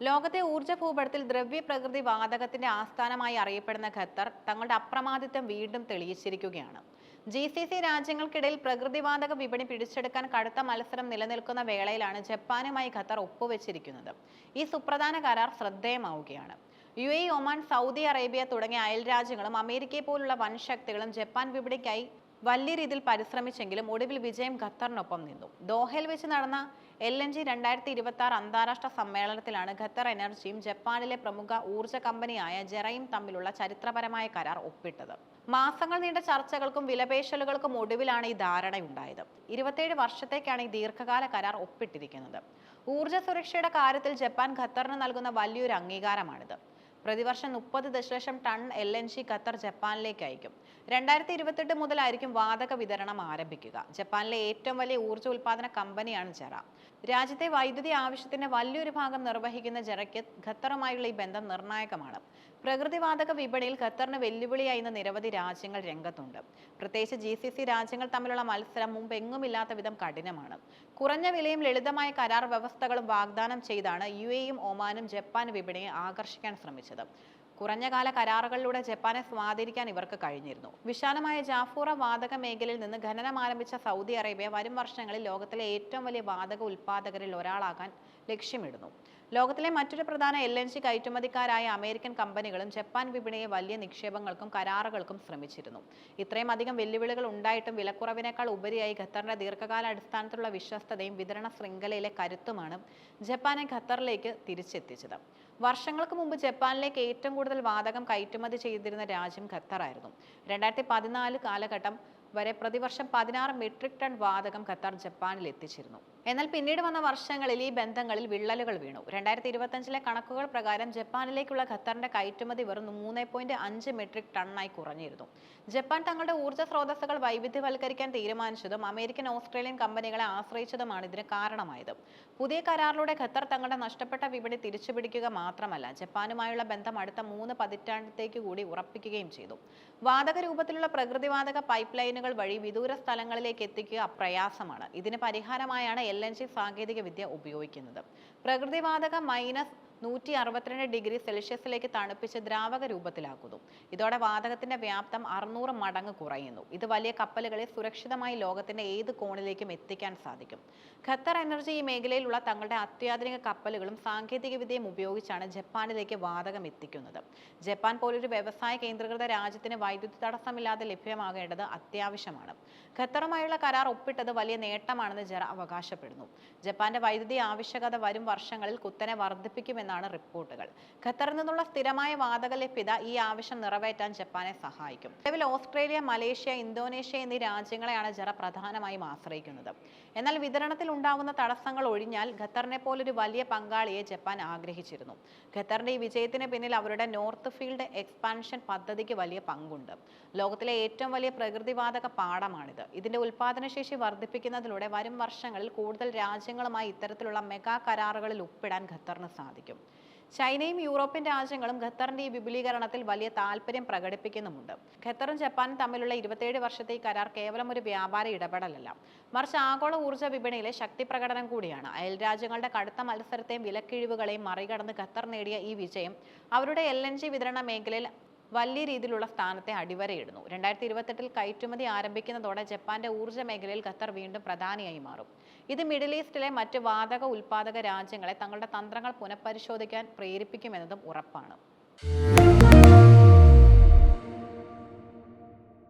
ലോകത്തെ ഊർജ ഭൂപടത്തിൽ ദ്രവ്യ പ്രകൃതി വാതകത്തിന്റെ ആസ്ഥാനമായി അറിയപ്പെടുന്ന ഖത്തർ തങ്ങളുടെ അപ്രമാദിത്വം വീണ്ടും തെളിയിച്ചിരിക്കുകയാണ്. ജി സി സി രാജ്യങ്ങൾക്കിടയിൽ പ്രകൃതിവാതക വിപണി പിടിച്ചെടുക്കാൻ കടുത്ത മത്സരം നിലനിൽക്കുന്ന വേളയിലാണ് ജപ്പാനുമായി ഖത്തർ ഒപ്പുവെച്ചിരിക്കുന്നത്. ഈ സുപ്രധാന കരാർ ശ്രദ്ധേയമാവുകയാണ്. U A Oman Saudi Arabia തുടങ്ങിയ അയൽ രാജ്യങ്ങളും അമേരിക്കയെ പോലുള്ള വൻ ശക്തികളും ജപ്പാൻ വിപണിക്കായി വലിയ രീതിയിൽ പരിശ്രമിച്ചെങ്കിലും ഒടുവിൽ വിജയം ഖത്തറിനൊപ്പം നിന്നു. ദോഹയിൽ വെച്ച് നടന്ന എൽ എൻ ജി രണ്ടായിരത്തി ഇരുപത്തി ആറ് അന്താരാഷ്ട്ര സമ്മേളനത്തിലാണ് ഖത്തർ എനർജിയും ജപ്പാനിലെ പ്രമുഖ ഊർജ കമ്പനിയായ ജെറയും തമ്മിലുള്ള ചരിത്രപരമായ കരാർ ഒപ്പിട്ടത്. മാസങ്ങൾ നീണ്ട ചർച്ചകൾക്കും വിലപേശലുകൾക്കും ഒടുവിലാണ് ഈ ധാരണയുണ്ടായത്. ഇരുപത്തിയേഴ് വർഷത്തേക്കാണ് ഈ ദീർഘകാല കരാർ ഒപ്പിട്ടിരിക്കുന്നത്. ഊർജ സുരക്ഷയുടെ കാര്യത്തിൽ ജപ്പാൻ ഖത്തറിന് നൽകുന്ന വലിയൊരു അംഗീകാരമാണിത്. പ്രതിവർഷം മുപ്പത് ദശലക്ഷം tonne L N G Qatar ജപ്പാനിലേക്ക് അയക്കും. രണ്ടായിരത്തി ഇരുപത്തെട്ട് മുതലായിരിക്കും വാതക വിതരണം ആരംഭിക്കുക. ജപ്പാനിലെ ഏറ്റവും വലിയ ഊർജ ഉൽപാദന കമ്പനിയാണ് ജെറ. രാജ്യത്തെ വൈദ്യുതി ആവശ്യത്തിന്റെ വലിയൊരു ഭാഗം നിർവഹിക്കുന്ന ജെറയ്ക്ക് ഖത്തറുമായുള്ള ഈ ബന്ധം നിർണായകമാണ്. പ്രകൃതിവാതക വിപണിയിൽ ഖത്തറിന് വെല്ലുവിളിയായി ഇന്ന് നിരവധി രാജ്യങ്ങൾ രംഗത്തുണ്ട്. പ്രത്യേകിച്ച് ജി സി സി രാജ്യങ്ങൾ തമ്മിലുള്ള മത്സരം മുമ്പെങ്ങുമില്ലാത്ത വിധം കഠിനമാണ്. കുറഞ്ഞ വിലയും ലളിതമായ കരാർ വ്യവസ്ഥകളും വാഗ്ദാനം ചെയ്താണ് യു എയും ഒമാനും ജപ്പാൻ വിപണിയെ ആകർഷിക്കാൻ ശ്രമിച്ചത്. കുറഞ്ഞ കാല കരാറുകളിലൂടെ ജപ്പാനെ സ്വാധീനിക്കാൻ ഇവർക്ക് കഴിഞ്ഞിരുന്നു. വിശാലമായ ജാഫൂറ വാതക മേഖലയിൽ നിന്ന് ഖനനം ആരംഭിച്ച സൗദി അറേബ്യ വരും വർഷങ്ങളിൽ ലോകത്തിലെ ഏറ്റവും വലിയ വാതക ഉൽപ്പാദകരിൽ ഒരാളാകാൻ ലക്ഷ്യമിടുന്നു. ലോകത്തിലെ മറ്റൊരു പ്രധാന എൽ എൻ ജി കയറ്റുമതിക്കാരായ അമേരിക്കൻ കമ്പനികളും ജപ്പാൻ വിപണിയെ വലിയ നിക്ഷേപങ്ങൾക്കും കരാറുകൾക്കും ശ്രമിച്ചിരുന്നു. ഇത്രയും അധികം വെല്ലുവിളികൾ ഉണ്ടായിട്ടും വിലക്കുറവിനേക്കാൾ ഉപരിയായി ഖത്തറിന്റെ ദീർഘകാല അടിസ്ഥാനത്തിലുള്ള വിശ്വസ്തതയും വിതരണ ശൃംഖലയിലെ കരുത്തുമാണ് ജപ്പാനെ ഖത്തറിലേക്ക് തിരിച്ചെത്തിച്ചത്. വർഷങ്ങൾക്ക് മുമ്പ് ജപ്പാനിലേക്ക് ഏറ്റവും കൂടുതൽ വാതകം കയറ്റുമതി ചെയ്തിരുന്ന രാജ്യം ഖത്തറായിരുന്നു. രണ്ടായിരത്തി പതിനാല് കാലഘട്ടം വരെ പ്രതിവർഷം പതിനാറ് മെട്രിക് ടൺ വാതകം ഖത്തർ ജപ്പാനിൽ എത്തിച്ചിരുന്നു. എന്നാൽ പിന്നീട് വന്ന വർഷങ്ങളിൽ ഈ ബന്ധങ്ങളിൽ വിള്ളലുകൾ വീണു. രണ്ടായിരത്തി ഇരുപത്തഞ്ചിലെ കണക്കുകൾ പ്രകാരം ജപ്പാനിലേക്കുള്ള ഖത്തറിന്റെ കയറ്റുമതി വെറും മൂന്ന് പോയിന്റ് അഞ്ച് മെട്രിക് ടണ്ണായി കുറഞ്ഞിരുന്നു. ജപ്പാൻ തങ്ങളുടെ ഊർജ സ്രോതസ്സുകൾ വൈവിധ്യവൽക്കരിക്കാൻ തീരുമാനിച്ചതും അമേരിക്കൻ ഓസ്ട്രേലിയൻ കമ്പനികളെ ആശ്രയിച്ചതുമാണ് ഇതിന് കാരണമായത്. പുതിയ കരാറിലൂടെ ഖത്തർ തങ്ങളുടെ നഷ്ടപ്പെട്ട വിപണി തിരിച്ചുപിടിക്കുക മാത്രമല്ല ജപ്പാനുമായുള്ള ബന്ധം അടുത്ത മൂന്ന് പതിറ്റാണ്ടത്തേക്ക് കൂടി ഉറപ്പിക്കുകയും ചെയ്തു. വാതക രൂപത്തിലുള്ള പ്രകൃതിവാതക പൈപ്പ് ലൈനുകൾ വഴി വിദൂര സ്ഥലങ്ങളിലേക്ക് എത്തിക്കുക പ്രയാസമാണ് ഇതിന് പരിഹാരമായാണ് എൽ എൻ ജി സാങ്കേതിക വിദ്യ ഉപയോഗിക്കുന്നത്. പ്രകൃതിവാതക മൈനസ് നൂറ്റി അറുപത്തിരണ്ട് ഡിഗ്രി സെൽഷ്യസിലേക്ക് തണുപ്പിച്ച് ദ്രാവക രൂപത്തിലാക്കുന്നു. ഇതോടെ വാതകത്തിന്റെ വ്യാപ്തം അറുന്നൂറ് മടങ്ങ് കുറയുന്നു. ഇത് വലിയ കപ്പലുകളെ സുരക്ഷിതമായി ലോകത്തിന്റെ ഏത് കോണിലേക്കും എത്തിക്കാൻ സാധിക്കും. ഖത്തർ എനർജി ഈ മേഖലയിലുള്ള തങ്ങളുടെ അത്യാധുനിക കപ്പലുകളും സാങ്കേതിക വിദ്യയും ഉപയോഗിച്ചാണ് ജപ്പാനിലേക്ക് വാതകം എത്തിക്കുന്നത്. ജപ്പാൻ പോലൊരു വ്യവസായ കേന്ദ്രീകൃത രാജ്യത്തിന് വൈദ്യുതി തടസ്സമില്ലാതെ ലഭ്യമാകേണ്ടത് അത്യാവശ്യമാണ്. ഖത്തറുമായുള്ള കരാർ ഒപ്പിട്ടത് വലിയ നേട്ടമാണെന്ന് ജറ അവകാശപ്പെടുന്നു. ജപ്പാന്റെ വൈദ്യുതി ആവശ്യകത വരും വർഷങ്ങളിൽ കുത്തനെ വർദ്ധിപ്പിക്കുമെന്നാണ് റിപ്പോർട്ടുകൾ. ഖത്തറിൽ നിന്നുള്ള സ്ഥിരമായ വാതക ലഭ്യത ഈ ആവശ്യം നിറവേറ്റാൻ ജപ്പാനെ സഹായിക്കും. നിലവിൽ ഓസ്ട്രേലിയ മലേഷ്യ ഇന്തോനേഷ്യ എന്നീ രാജ്യങ്ങളെയാണ് ജറ പ്രധാനമായും ആശ്രയിക്കുന്നത്. എന്നാൽ വിതരണത്തിൽ ഉണ്ടാകുന്ന തടസ്സങ്ങൾ ഒഴിഞ്ഞാൽ ഖത്തറിനെ പോലൊരു വലിയ പങ്കാളിയെ ജപ്പാൻ ആഗ്രഹിച്ചിരുന്നു. ഖത്തറിന്റെ ഈ വിജയത്തിന് പിന്നിൽ അവരുടെ നോർത്ത് ഫീൽഡ് എക്സ്പാൻഷൻ പദ്ധതിക്ക് വലിയ പങ്കുണ്ട്. ലോകത്തിലെ ഏറ്റവും വലിയ പ്രകൃതിവാതക പാടമാണിത്. ഇതിന്റെ ഉൽപാദനശേഷി വർദ്ധിപ്പിക്കുന്നതിലൂടെ വരും വർഷങ്ങളിൽ കൂടുതൽ രാജ്യങ്ങളുമായി ഇത്തരത്തിലുള്ള മെഗാ കരാറുകളിൽ ഒപ്പിടാൻ ഖത്തറിന് സാധിക്കും. ചൈനയും യൂറോപ്യൻ രാജ്യങ്ങളും ഖത്തറിന്റെ ഈ വിപുലീകരണത്തിൽ വലിയ താല്പര്യം പ്രകടിപ്പിക്കുന്നുമുണ്ട്. ഖത്തറും ജപ്പാനും തമ്മിലുള്ള ഇരുപത്തിയേഴ് വർഷത്തെ ഈ കരാർ കേവലം ഒരു വ്യാപാര ഇടപെടലല്ല. മറിച്ച് ആഗോള ഊർജ വിപണിയിലെ ശക്തി പ്രകടനം കൂടിയാണ്. അയൽ രാജ്യങ്ങളുടെ കടുത്ത മത്സരത്തെയും വിലക്കിഴിവുകളെയും മറികടന്ന് ഖത്തർ നേടിയ ഈ വിജയം അവരുടെ എൽ എൻ ജി വിതരണ മേഖലയിൽ വലിയ രീതിയിലുള്ള സ്ഥാനത്തെ അടിവരയിടുന്നു. രണ്ടായിരത്തി ഇരുപത്തെട്ടിൽ കയറ്റുമതി ആരംഭിക്കുന്നതോടെ ജപ്പാന്റെ ഊർജ മേഖലയിൽ ഖത്തർ വീണ്ടും പ്രധാനിയായി മാറും. ഇത് മിഡിൽ ഈസ്റ്റിലെ മറ്റ് വാതക ഉൽപാദക രാജ്യങ്ങളെ തങ്ങളുടെ തന്ത്രങ്ങൾ പുനഃപരിശോധിക്കാൻ പ്രേരിപ്പിക്കുമെന്നതും ഉറപ്പാണ്.